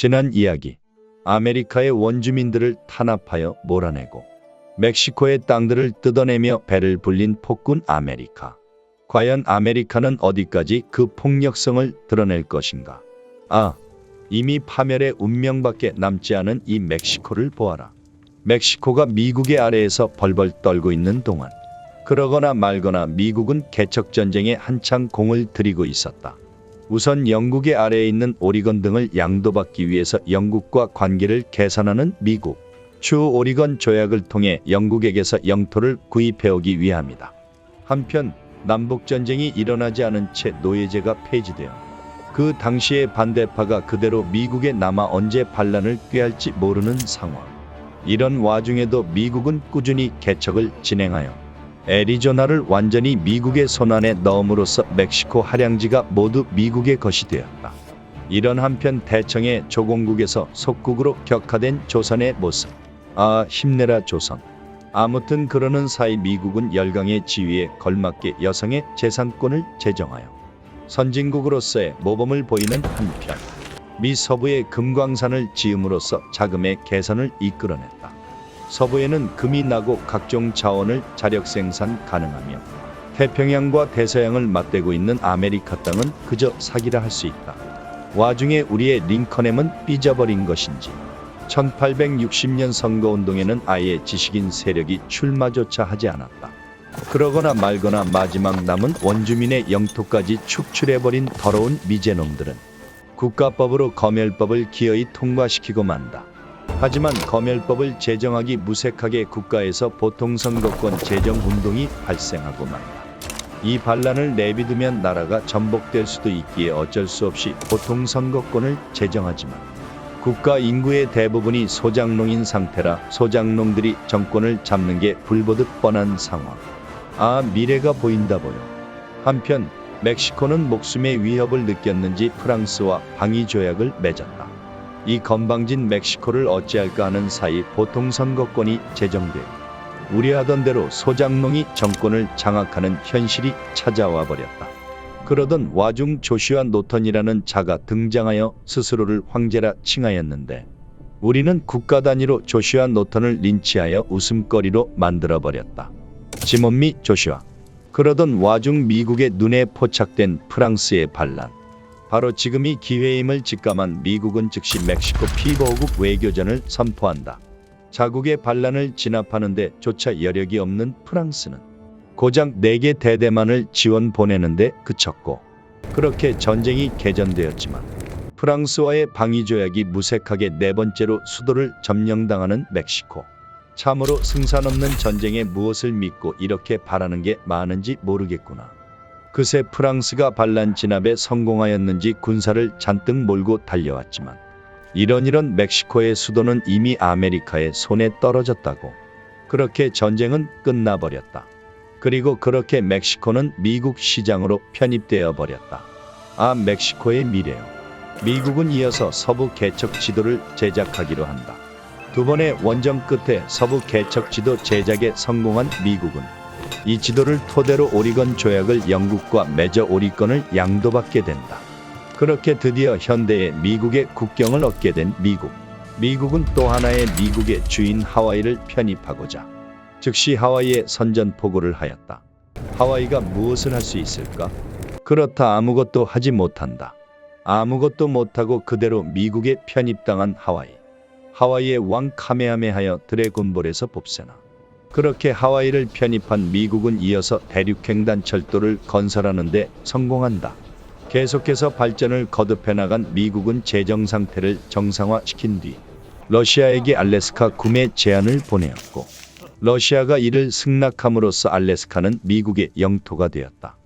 지난 이야기. 아메리카의 원주민들을 탄압하여 몰아내고 멕시코의 땅들을 뜯어내며 배를 불린 폭군 아메리카. 과연 아메리카는 어디까지 그 폭력성을 드러낼 것인가? 아, 이미 파멸의 운명밖에 남지 않은 이 멕시코를 보아라. 멕시코가 미국의 아래에서 벌벌 떨고 있는 동안 그러거나 말거나 미국은 개척전쟁에 한창 공을 들이고 있었다. 우선 영국의 아래에 있는 오리건 등을 양도받기 위해서 영국과 관계를 개선하는 미국. 추 오리건 조약을 통해 영국에게서 영토를 구입해오기 위함이다. 한편 남북전쟁이 일어나지 않은 채 노예제가 폐지되어 그 당시의 반대파가 그대로 미국에 남아 언제 반란을 꾀할지 모르는 상황. 이런 와중에도 미국은 꾸준히 개척을 진행하여 애리조나를 완전히 미국의 손안에 넣음으로써 멕시코 할양지가 모두 미국의 것이 되었다. 이런 한편 대청의 조공국에서 속국으로 격화된 조선의 모습. 아 힘내라 조선. 아무튼 그러는 사이 미국은 열강의 지위에 걸맞게 여성의 재산권을 제정하여 선진국으로서의 모범을 보이는 한편 미 서부의 금광산을 지음으로써 자금의 개선을 이끌어냈다. 서부에는 금이 나고 각종 자원을 자력 생산 가능하며 태평양과 대서양을 맞대고 있는 아메리카 땅은 그저 사기라 할 수 있다. 와중에 우리의 링컨햄은 삐져버린 것인지 1860년 선거운동에는 아예 지식인 세력이 출마조차 하지 않았다. 그러거나 말거나 마지막 남은 원주민의 영토까지 축출해버린 더러운 미제놈들은 국가법으로 검열법을 기어이 통과시키고 만다. 하지만 검열법을 제정하기 무색하게 국가에서 보통 선거권 제정 운동이 발생하고 만다. 이 반란을 내비두면 나라가 전복될 수도 있기에 어쩔 수 없이 보통 선거권을 제정하지만 국가 인구의 대부분이 소장농인 상태라 소장농들이 정권을 잡는 게 불보듯 뻔한 상황. 아 미래가 보인다 보여. 한편 멕시코는 목숨의 위협을 느꼈는지 프랑스와 방위 조약을 맺었다. 이 건방진 멕시코를 어찌할까 하는 사이 보통 선거권이 제정돼 우려하던 대로 소장농이 정권을 장악하는 현실이 찾아와 버렸다. 그러던 와중 조슈아 노턴이라는 자가 등장하여 스스로를 황제라 칭하였는데 우리는 국가 단위로 조슈아 노턴을 린치하여 웃음거리로 만들어 버렸다. 지몬미 조슈아. 그러던 와중 미국의 눈에 포착된 프랑스의 반란. 바로 지금이 기회임을 직감한 미국은 즉시 멕시코 피보호국 외교전을 선포한다. 자국의 반란을 진압하는데 조차 여력이 없는 프랑스는 고작 4개 대대만을 지원 보내는데 그쳤고 그렇게 전쟁이 개전되었지만 프랑스와의 방위 조약이 무색하게 네 번째로 수도를 점령당하는 멕시코. 참으로 승산 없는 전쟁에 무엇을 믿고 이렇게 바라는 게 많은지 모르겠구나. 그새 프랑스가 반란 진압에 성공하였는지 군사를 잔뜩 몰고 달려왔지만 이런 이런 멕시코의 수도는 이미 아메리카의 손에 떨어졌다고. 그렇게 전쟁은 끝나버렸다. 그리고 그렇게 멕시코는 미국 시장으로 편입되어 버렸다. 아 멕시코의 미래요. 미국은 이어서 서부 개척 지도를 제작하기로 한다. 두 번의 원정 끝에 서부 개척 지도 제작에 성공한 미국은 이 지도를 토대로 오리건 조약을 영국과 맺어 오리건을 양도받게 된다. 그렇게 드디어 현대의 미국의 국경을 얻게 된 미국. 미국은 또 하나의 미국의 주인 하와이를 편입하고자 즉시 하와이에 선전포고를 하였다. 하와이가 무엇을 할 수 있을까? 그렇다 아무것도 하지 못한다. 아무것도 못하고 그대로 미국에 편입당한 하와이. 하와이의 왕 카메하메하여 드래곤볼에서 봅세나. 그렇게 하와이를 편입한 미국은 이어서 대륙횡단 철도를 건설하는 데 성공한다. 계속해서 발전을 거듭해 나간 미국은 재정 상태를 정상화시킨 뒤 러시아에게 알래스카 구매 제안을 보내었고 러시아가 이를 승낙함으로써 알래스카는 미국의 영토가 되었다.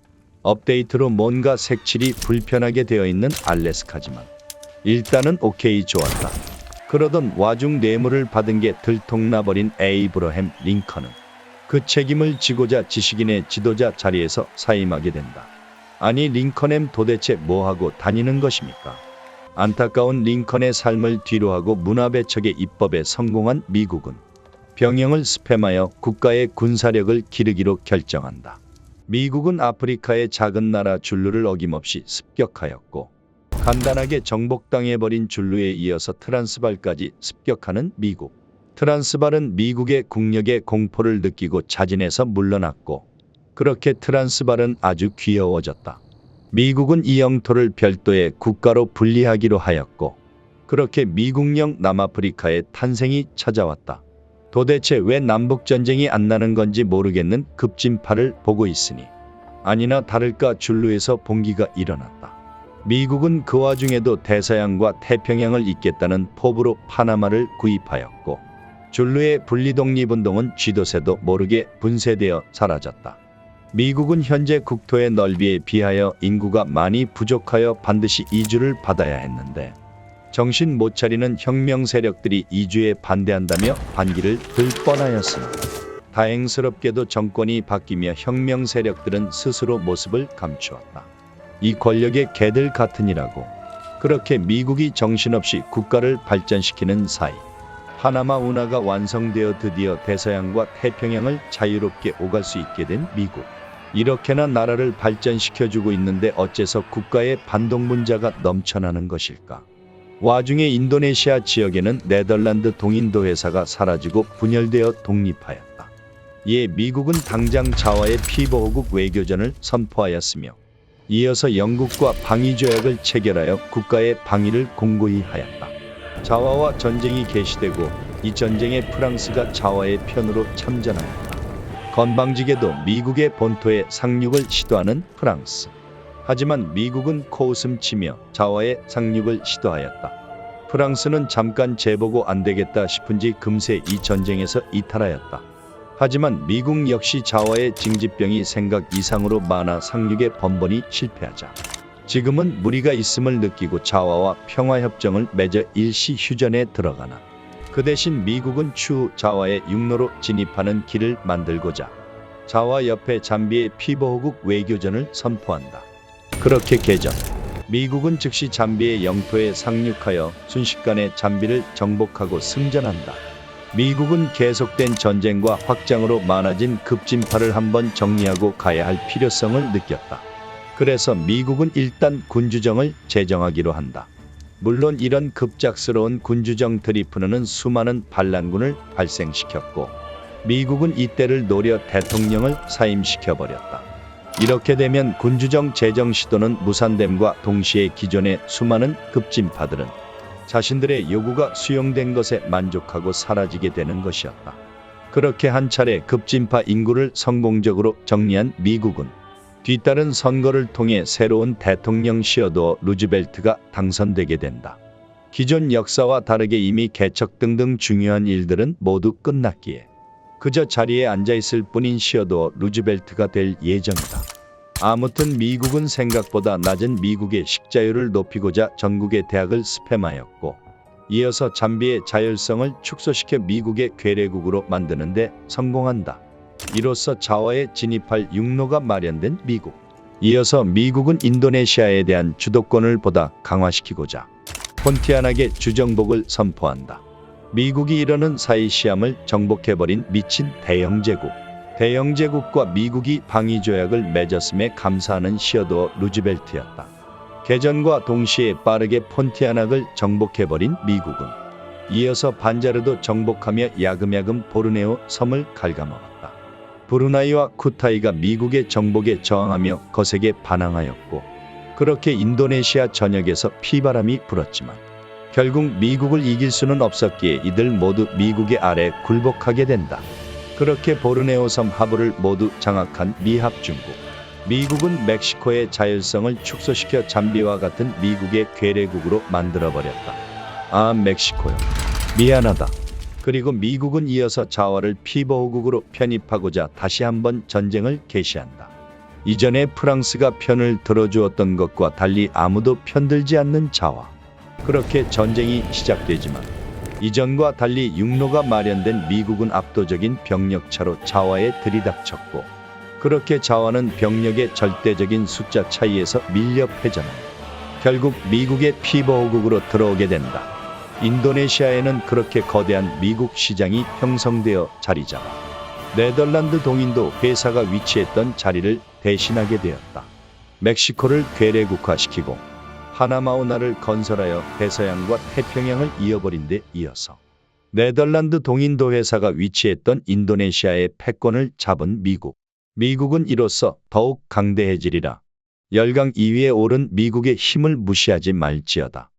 업데이트로 뭔가 색칠이 불편하게 되어 있는 알래스카지만 일단은 오케이 좋았다. 그러던 와중 뇌물을 받은 게 들통나버린 에이브러햄 링컨은 그 책임을 지고자 지식인의 지도자 자리에서 사임하게 된다. 아니 링컨햄 도대체 뭐하고 다니는 것입니까? 안타까운 링컨의 삶을 뒤로하고 문화배척의 입법에 성공한 미국은 병영을 스팸하여 국가의 군사력을 기르기로 결정한다. 미국은 아프리카의 작은 나라 줄루를 어김없이 습격하였고 간단하게 정복당해버린 줄루에 이어서 트란스발까지 습격하는 미국. 트란스발은 미국의 국력에 공포를 느끼고 자진해서 물러났고 그렇게 트란스발은 아주 귀여워졌다. 미국은 이 영토를 별도의 국가로 분리하기로 하였고 그렇게 미국령 남아프리카의 탄생이 찾아왔다. 도대체 왜 남북전쟁이 안 나는 건지 모르겠는 급진파를 보고 있으니 아니나 다를까 줄루에서 봉기가 일어났다. 미국은 그 와중에도 대서양과 태평양을 잇겠다는 포부로 파나마를 구입하였고 줄루의 분리독립운동은 쥐도새도 모르게 분쇄되어 사라졌다. 미국은 현재 국토의 넓이에 비하여 인구가 많이 부족하여 반드시 이주를 받아야 했는데 정신 못 차리는 혁명 세력들이 이주에 반대한다며 반기를 들 뻔하였으나 다행스럽게도 정권이 바뀌며 혁명 세력들은 스스로 모습을 감추었다. 이 권력의 개들 같으니라고 그렇게 미국이 정신없이 국가를 발전시키는 사이 파나마 운하가 완성되어 드디어 대서양과 태평양을 자유롭게 오갈 수 있게 된 미국. 이렇게나 나라를 발전시켜주고 있는데 어째서 국가의 반동 문자가 넘쳐나는 것일까? 와중에 인도네시아 지역에는 네덜란드 동인도 회사가 사라지고 분열되어 독립하였다. 이에 미국은 당장 자와의 피보호국 외교전을 선포하였으며 이어서 영국과 방위조약을 체결하여 국가의 방위를 공고히 하였다. 자와와 전쟁이 개시되고 이 전쟁에 프랑스가 자와의 편으로 참전하였다. 건방지게도 미국의 본토에 상륙을 시도하는 프랑스. 하지만 미국은 코웃음 치며 자와의 상륙을 시도하였다. 프랑스는 잠깐 재보고 안 되겠다 싶은지 금세 이 전쟁에서 이탈하였다. 하지만 미국 역시 자와의 징집병이 생각 이상으로 많아 상륙에 번번이 실패하자 지금은 무리가 있음을 느끼고 자와와 평화협정을 맺어 일시 휴전에 들어가나 그 대신 미국은 추후 자와의 육로로 진입하는 길을 만들고자 자와 옆에 잠비의 피보호국 외교전을 선포한다. 그렇게 개전. 미국은 즉시 잠비의 영토에 상륙하여 순식간에 잠비를 정복하고 승전한다. 미국은 계속된 전쟁과 확장으로 많아진 급진파를 한번 정리하고 가야 할 필요성을 느꼈다. 그래서 미국은 일단 군주정을 제정하기로 한다. 물론 이런 급작스러운 군주정 드리프는 수많은 반란군을 발생시켰고 미국은 이때를 노려 대통령을 사임시켜버렸다. 이렇게 되면 군주정 제정 시도는 무산됨과 동시에 기존의 수많은 급진파들은 자신들의 요구가 수용된 것에 만족하고 사라지게 되는 것이었다. 그렇게 한 차례 급진파 인구를 성공적으로 정리한 미국은 뒤따른 선거를 통해 새로운 대통령 시어도 루즈벨트가 당선되게 된다. 기존 역사와 다르게 이미 개척 등등 중요한 일들은 모두 끝났기에 그저 자리에 앉아 있을 뿐인 시어도 루즈벨트가 될 예정이다. 아무튼 미국은 생각보다 낮은 미국의 식자율을 높이고자 전국의 대학을 스팸하였고 이어서 잠비의 자율성을 축소시켜 미국의 괴뢰국으로 만드는데 성공한다. 이로써 자와에 진입할 육로가 마련된 미국. 이어서 미국은 인도네시아에 대한 주도권을 보다 강화시키고자 폰티아나게 주정복을 선포한다. 미국이 이러는 사이 시암을 정복해버린 미친 대영제국. 대영제국과 미국이 방위조약을 맺었음에 감사하는 시어도 루즈벨트였다. 개전과 동시에 빠르게 폰티아낙을 정복해버린 미국은 이어서 반자르도 정복하며 야금야금 보르네오 섬을 갉아먹었다. 브루나이와 쿠타이가 미국의 정복에 저항하며 거세게 반항하였고 그렇게 인도네시아 전역에서 피바람이 불었지만 결국 미국을 이길 수는 없었기에 이들 모두 미국의 아래 굴복하게 된다. 그렇게 보르네오 섬 하부를 모두 장악한 미합중국. 미국은 멕시코의 자율성을 축소시켜 잠비와 같은 미국의 괴뢰국으로 만들어버렸다. 아, 멕시코요. 미안하다. 그리고 미국은 이어서 자와를 피보호국으로 편입하고자 다시 한번 전쟁을 개시한다. 이전에 프랑스가 편을 들어주었던 것과 달리 아무도 편들지 않는 자와. 그렇게 전쟁이 시작되지만 이전과 달리 육로가 마련된 미국은 압도적인 병력차로 자와에 들이닥쳤고 그렇게 자와는 병력의 절대적인 숫자 차이에서 밀려 패전한다. 결국 미국의 피보호국으로 들어오게 된다. 인도네시아에는 그렇게 거대한 미국 시장이 형성되어 자리 잡아 네덜란드 동인도 회사가 위치했던 자리를 대신하게 되었다. 멕시코를 괴뢰국화시키고 파나마 운하를 건설하여 대서양과 태평양을 이어버린 데 이어서 네덜란드 동인도 회사가 위치했던 인도네시아의 패권을 잡은 미국. 미국은 이로써 더욱 강대해지리라. 열강 2위에 오른 미국의 힘을 무시하지 말지어다.